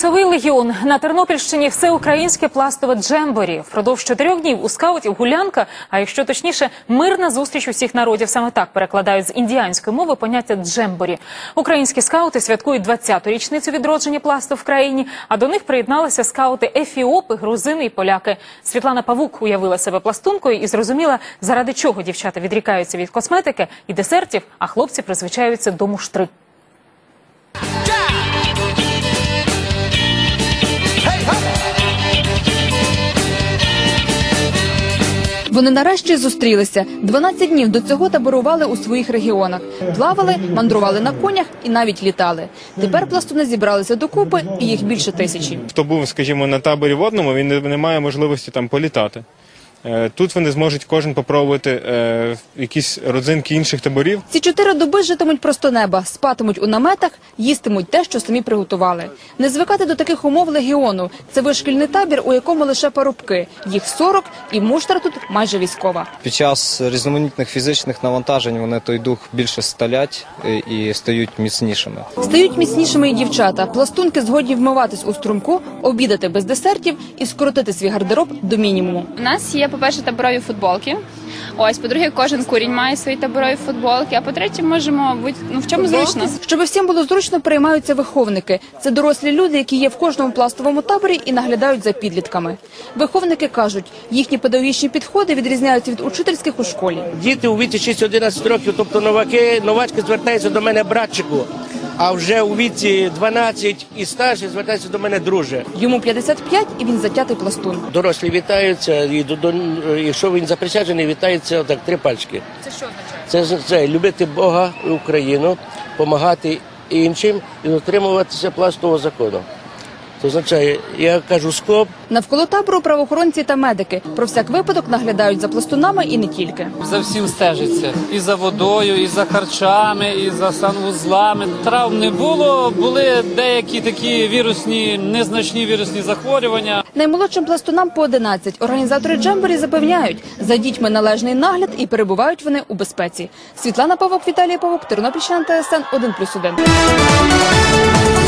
Лісовий легіон на Тернопільщині всеукраїнське пластове джемборі. Впродовж чотирьох днів у скаутів гулянка, а якщо точніше, мирна зустріч усіх народів. Саме так перекладають з індіанської мови поняття джемборі. Українські скаути святкують 20-ту річницю відродження пласту в країні. А до них приєдналися скаути ефіопи, грузини і поляки. Світлана Павук уявила себе пластункою і зрозуміла, заради чого дівчата відрікаються від косметики і десертів, а хлопці призвичаються до муштри. Вони нарешті зустрілися. 12 днів до цього таборували у своїх регіонах. Плавали, мандрували на конях і навіть літали. Тепер пластуни зібралися докупи, і їх більше тисячі. Хто був, скажімо, на таборі водному, він не, має можливості там політати. Е, Тут вони зможуть кожен попробувати е, якісь родзинки інших таборів. Ці чотири доби житимуть просто неба, спатимуть у наметах, їстимуть те, що самі приготували. Не звикати до таких умов легіону. Це вишкільний табір, у якому лише парубки. Їх 40, і муштра тут майже військова. Під час різноманітних фізичних навантажень вони той дух більше сталять е, і стають міцнішими. Стають міцнішими і дівчата. Пластунки згодні вмиватись у струмку, обідати без десертів і скоротити свій гардероб до мінімуму. У нас є, по-перше, таборові футболки. Ось, по-друге, кожен курінь має свої таборові футболки. А по-третє, можемо бути ну в чому зручно. Щоб всім було зручно, приймаються виховники. Це дорослі люди, які є в кожному пластовому таборі і наглядають за підлітками. Виховники кажуть, їхні педагогічні підходи відрізняються від учительських у школі. Діти у віці 6-11 років, тобто новаки, новачки звертаються до мене братчику, а вже у віці 12 і старші звертаються до мене друже. Йому 55 і він затятий пластун. Дорослі вітаються, і до, до, якщо він заприсяджений, вітається так три пальчики. Це що означає? Це це любити Бога і Україну, допомагати іншим і дотримуватися пластового закону. Це означає, я кажу скоп, Навколо табору правоохоронці та медики про всяк випадок наглядають за пластунами і не тільки. За всім стежиться. І за водою, і за харчами, і за санвузлами. Травм не було. Були деякі такі вірусні, незначні вірусні захворювання. Наймолодшим пластунам по 11. Організатори джемборі запевняють, за дітьми належний нагляд і перебувають вони у безпеці. Світлана Павок, Віталій Павок, Тернопільщина ТСН 1+,1.